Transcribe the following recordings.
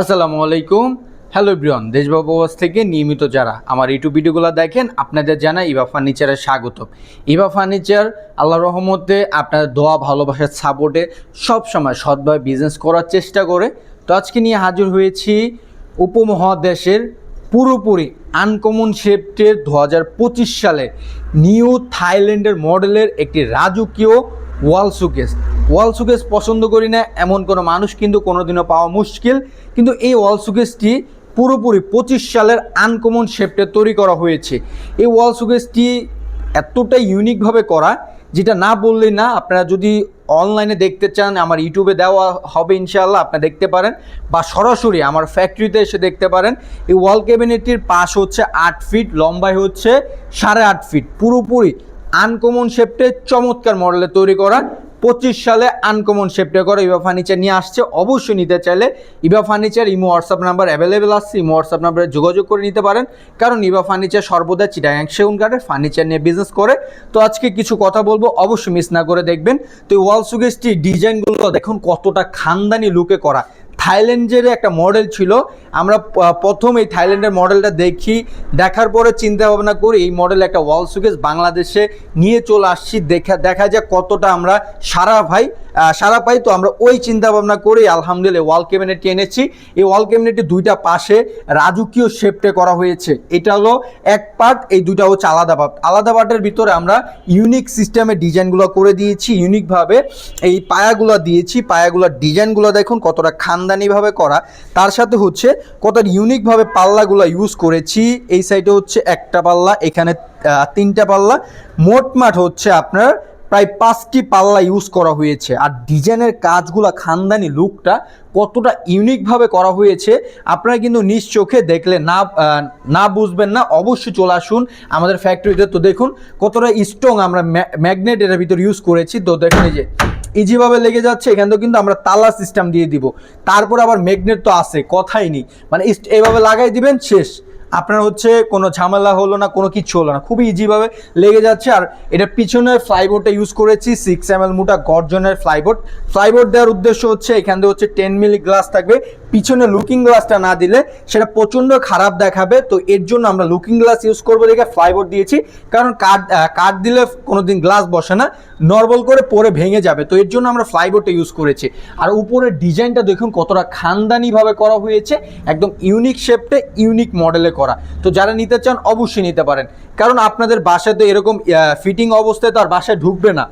আসসালামু আলাইকুম। Hello Brian দেশবাবু ওয়াজ থেকে নিয়মিত যারা আমার ইউটিউব ভিডিওগুলো দেখেন, আপনাদের জানা ইভা ফার্নিচারে স্বাগত ইভা ফার্নিচার আল্লাহ রহমতে আপনাদের দোয়া, ভালোবাসার সাপোর্টে সবসময় সৎভাবে বিজনেস করার চেষ্টা করে। তো আজকে নিয়ে হাজির হয়েছি উপমহাদেশের পুরোপুরি আনকমন শেফটের দু হাজার সালে নিউ থাইল্যান্ডের মডেলের একটি রাজকীয় ওয়াল সুকেস ওয়াল সুকেস পছন্দ করি না, এমন কোনো মানুষ কিন্তু কোনোদিনও পাওয়া মুশকিল। কিন্তু এই ওয়াল সুকেসটি পুরোপুরি পঁচিশ সালের আনকমন শেপটে তৈরি করা হয়েছে। এই ওয়াল সুকেসটি এতটাই ইউনিকভাবে করা, যেটা না বললেই না, আপনারা যদি অনলাইনে দেখতে চান, আমার ইউটিউবে দেওয়া হবে ইনশাআল্লাহ আপনারা দেখতে পারেন। বা সরাসরি আমার ফ্যাক্টরিতে এসে দেখতে পারেন। এই ওয়াল ক্যাবিনেটটির পাশ হচ্ছে আট ফিট লম্বায় হচ্ছে সাড়ে আট ফিট। পুরোপুরি আনকমন শেপটে চমৎকার মডেলে তৈরি করা। পঁচিশ সালে আনকমন শেপটে করে ইভা ফার্নিচার নিয়ে আসছে। অবশ্যই নিতে চাইলে Eva furniture Imo WhatsApp number available আসছে ইমো হোয়াটসঅ্যাপ নাম্বারে যোগাযোগ করে নিতে পারেন। কারণ ইভা ফার্নিচার সর্বদা চিটাগাং সেগুন কাটে ফার্নিচার নিয়ে বিজনেস করে। তো আজকে কিছু কথা বলব, অবশ্যই মিস না করে দেখবেন। তো এই ওয়াল সুগেস্টি ডিজাইনগুলো দেখুন কতটা খানদানি লুকে করা। থাইল্যান্ডের একটা মডেল ছিল। আমরা প্রথম এই থাইল্যান্ডের মডেলটা দেখি। দেখার পরে চিন্তা ভাবনা করি, এই মডেল একটা ওয়াল সুকেস বাংলাদেশে নিয়ে চলে আসছি। দেখা দেখা যাক কতটা আমরা সারা ভাই সারা পাই তো আমরা ওই চিন্তা ভাবনা করে আলহামদুলিল্লাহ ওয়াল ক্যাবিনেটটি এনেছি। এই ওয়াল ক্যাবিনেটটি দুইটা পাশে রাজকীয় শেপটে করা হয়েছে। এটা হলো এক পার্ট, এই দুইটা হচ্ছে আলাদা পার্ট। আলাদা পার্টের ভিতরে আমরা ইউনিক সিস্টেমে ডিজাইনগুলো করে দিয়েছি। ইউনিকভাবে এই পায়াগুলো দিয়েছি। পায়াগুলোর ডিজাইনগুলো দেখুন কতটা খানদানিভাবে করা। তার সাথে হচ্ছে কতটা ইউনিকভাবে পাল্লাগুলো ইউজ করেছি। এই সাইডে হচ্ছে একটা পাল্লা, এখানে তিনটা পাল্লা। মোটমাট হচ্ছে আপনার প্রায় পাঁচটি পাল্লা ইউজ করা হয়েছে। আর ডিজাইনের কাজগুলো, খানদানি লুকটা কতটা ইউনিকভাবে করা হয়েছে, আপনারা কিন্তু নিজ চোখে দেখলে না না বুঝবেন না। অবশ্যই চলে আসুন আমাদের ফ্যাক্টরিতে তো দেখুন কতটা স্ট্রং আমরা ম্যাগনেট এর ভিতর ইউজ করেছি। তো দেখুন এই যে ইজিভাবে লেগে যাচ্ছে, এখান থেকে কিন্তু আমরা তালা সিস্টেম দিয়ে দিব। তারপর আবার ম্যাগনেট তো আছে, কথাই নেই। মানে এইভাবে লাগাই দিবেন, শেষ। আপনার হচ্ছে কোনো ঝামেলা হলো না, কোনো কিছু হলো না। খুবই ইজিভাবে লেগে যাচ্ছে। আর এটা পিছনে ফ্লাইবোর্ডটা ইউজ করেছি সিক্স এম এল মোটা গর্জনের ফ্লাইবোর্ড ফ্লাইবোর্ড দেওয়ার উদ্দেশ্য হচ্ছে এখান থেকে হচ্ছে টেন মিলি গ্লাস থাকবে। পিছনে লুকিং গ্লাসটা না দিলে সেটা প্রচণ্ড খারাপ দেখাবে। তো এর জন্য আমরা লুকিং গ্লাস ইউজ করব দেখে ফ্লাইবোর্ড দিয়েছি। কারণ কাঠ কাঠ দিলে কোনোদিন গ্লাস বসে না নর্মাল করে পরে ভেঙে যাবে। তো এর জন্য আমরা ফ্লাইবোর্ডটা ইউজ করেছি। আর উপরের ডিজাইনটা দেখুন কতটা খানদানিভাবে করা হয়েছে। একদম ইউনিক শেপটে ইউনিক মডেলে করা। তো যারা নিতে চান অবশ্যই নিতে পারেন। কারণ আপনাদের বাসায় তো এরকম ফিটিং অবস্থায় তো আর বাসায় ঢুকবে না।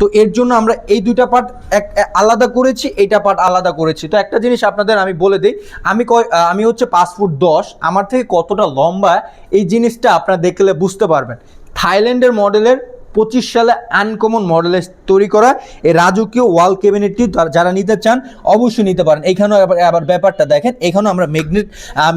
তো এর জন্য আমরা এই দুইটা পার্ট এক আলাদা করেছি, এইটা পার্ট আলাদা করেছি। তো একটা জিনিস আপনাদের আমি বলে দিই, আমি কয় আমি হচ্ছে পাঁচ ফুট দশ, আমার থেকে কতটা লম্বা এই জিনিসটা আপনারা দেখলে বুঝতে পারবেন। থাইল্যান্ডের মডেলের পঁচিশ সালে আনকমন মডেলের তৈরি করা এই রাজকীয় ওয়াল ক্যাবিনেটটি যারা নিতে চান, অবশ্যই নিতে পারেন। এখানেও আবার ব্যাপারটা দেখেন, এখানেও আমরা ম্যাগনেট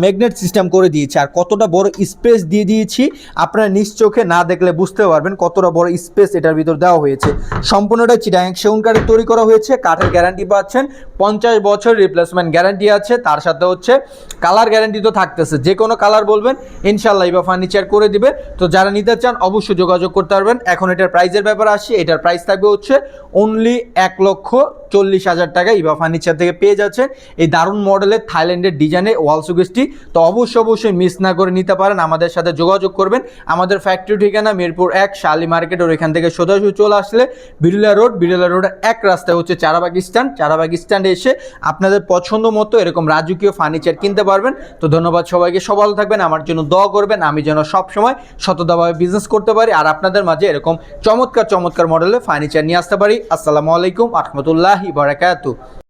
ম্যাগনেট সিস্টেম করে দিয়েছি। আর কতটা বড় স্পেস দিয়ে দিয়েছি, আপনারা নিজ চোখে না দেখলে বুঝতে পারবেন কতটা বড় স্পেস এটার ভিতর দেওয়া হয়েছে। সম্পূর্ণটা চিটাং সেগুন কাঠের তৈরি করা হয়েছে, কাঠের গ্যারান্টি পাচ্ছেন, পঞ্চাশ বছর রিপ্লেসমেন্ট গ্যারান্টি আছে, তার সাথে হচ্ছে কালার গ্যারান্টি তো থাকতেছে, যে কোনো কালার বলবেন ইনশাল্লাহ এবার ফার্নিচার করে দিবে। তো যারা নিতে চান, অবশ্যই যোগাযোগ করতে পারবেন। এখন এটার প্রাইজের ব্যাপারে আসি এটার প্রাইস থাকবে হচ্ছে অনলি এক লক্ষ চল্লিশ হাজার টাকা ইভা ফার্নিচার থেকে পেয়ে যাচ্ছেন। এই দারুণ মডেলের থাইল্যান্ডের ডিজাইনের ওয়াল সুগেসটি তো অবশ্যই অবশ্যই মিস না করে নিতে পারেন, আমাদের সাথে যোগাযোগ করবেন। আমাদের ফ্যাক্টরি ঠিকানা মিরপুর এক, শালি মার্কেট, ওর এখান থেকে সোজাসুজি চলে আসলে বিড়লা রোড, বিড়লা রোডের এক রাস্তায় হচ্ছে চারাবাগ স্ট্যান্ড। চারাবাগ স্ট্যান্ডে এসে আপনাদের পছন্দ মতো এরকম রাজকীয় ফার্নিচার কিনতে পারবেন। তো ধন্যবাদ সবাইকে সব ভালো থাকবেন, আমার জন্য দোয়া করবেন। আমি যেন সবসময় সততাভাবে বিজনেস করতে পারি আর আপনাদের মাঝে এরকম চমৎকার চমৎকার মডেলের ফার্নিচার নিয়ে আসতে পারি। আসসালামু আলাইকুম, আহমতুল্লাহি। বারাকাতু